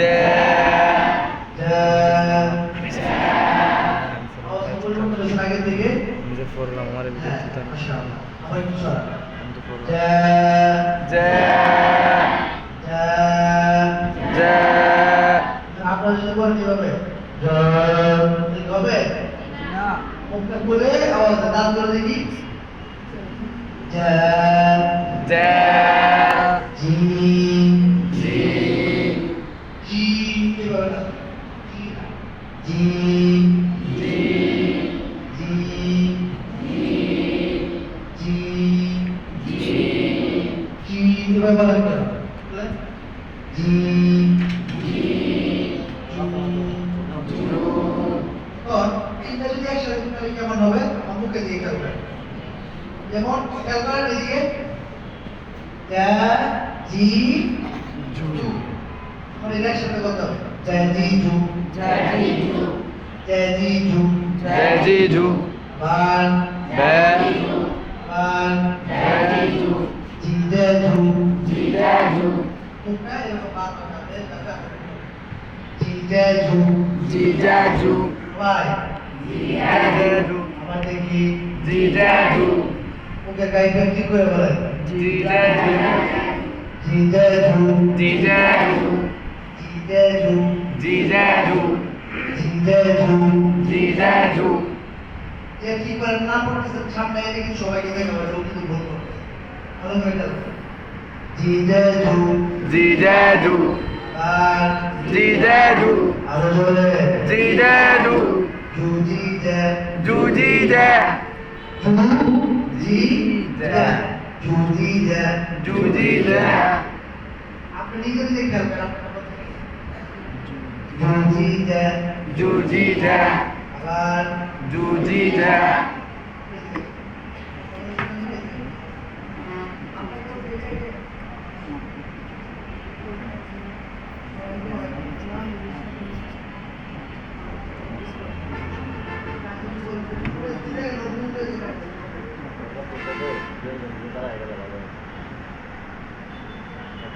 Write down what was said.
Yeah. জা জয় জা জয় আপনার সাথে বলেন কীভাবে ঠিক হবে না মুখটা খুলে আওয়াজ দাঁত করে দেখি যা জি জি তিনটা যদি একসাথে তাহলে কেমন হবে মুখে দিয়ে খেয়াল যেমন খেয়াল করেন এদিকে জি জু মানে এটা একসাথে করতে হবে যা জি জু যা জি জু জয় বান বে বান মুখটা এরকম বান করতে হবে জি জে জু জিজাজু। ওয়াই জিজাজু। আবার দেখি। জিজাজু। মুখের গাইডটা ঠিক করে বলেন জিজাজু। জিজাজু। জিজাজু। জিজাজু। জিজাজু। জিজাজু। জিজাজু। যে কি করে না পড়তেছে? সামনে কিন্তু সবাইকে দেখে পাবে ও কিন্তু ভুল করবে ভালো করো। জিজাজু জিজাজু আর জিজাজু আরো জোরে জিজাজু জু জিজা জুজিজা জু জিজা জু জিজা জুজিজা আপনি নিজে নিজে খেয়াল করেন আপনার কথা জু জিজা জুজিজা আবার জুজিজা